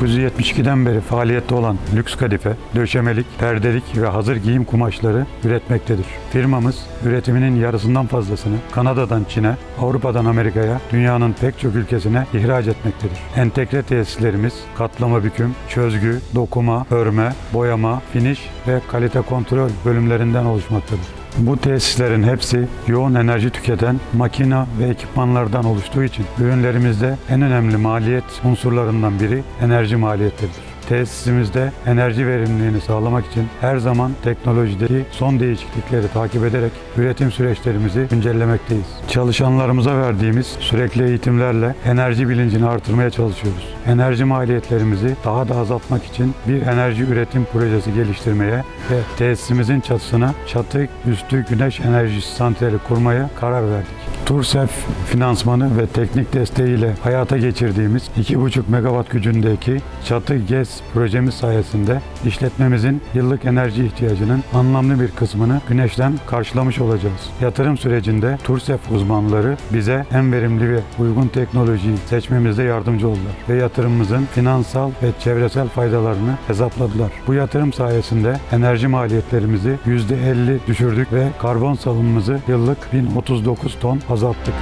1972'den beri faaliyette olan Lüks Kadife, döşemelik, perdelik ve hazır giyim kumaşları üretmektedir. Firmamız üretiminin yarısından fazlasını Kanada'dan Çin'e, Avrupa'dan Amerika'ya, dünyanın pek çok ülkesine ihraç etmektedir. Entegre tesislerimiz katlama büküm, çözgü, dokuma, örme, boyama, finish ve kalite kontrol bölümlerinden oluşmaktadır. Bu tesislerin hepsi yoğun enerji tüketen makina ve ekipmanlardan oluştuğu için ürünlerimizde en önemli maliyet unsurlarından biri enerji maliyetleridir. Tesisimizde enerji verimliliğini sağlamak için her zaman teknolojideki son değişiklikleri takip ederek üretim süreçlerimizi güncellemekteyiz. Çalışanlarımıza verdiğimiz sürekli eğitimlerle enerji bilincini artırmaya çalışıyoruz. Enerji maliyetlerimizi daha da azaltmak için bir enerji üretim projesi geliştirmeye ve tesisimizin çatısına çatı üstü güneş enerjisi santrali kurmaya karar verdik. Tursef finansmanı ve teknik desteğiyle hayata geçirdiğimiz 2,5 megawatt gücündeki çatı GES projemiz sayesinde işletmemizin yıllık enerji ihtiyacının anlamlı bir kısmını güneşten karşılamış olacağız. Yatırım sürecinde Tursef uzmanları bize en verimli ve uygun teknolojiyi seçmemizde yardımcı oldular ve yatırımımızın finansal ve çevresel faydalarını hesapladılar. Bu yatırım sayesinde enerji maliyetlerimizi %50 düşürdük ve karbon salımımızı yıllık 1039 ton azalttık uzattık.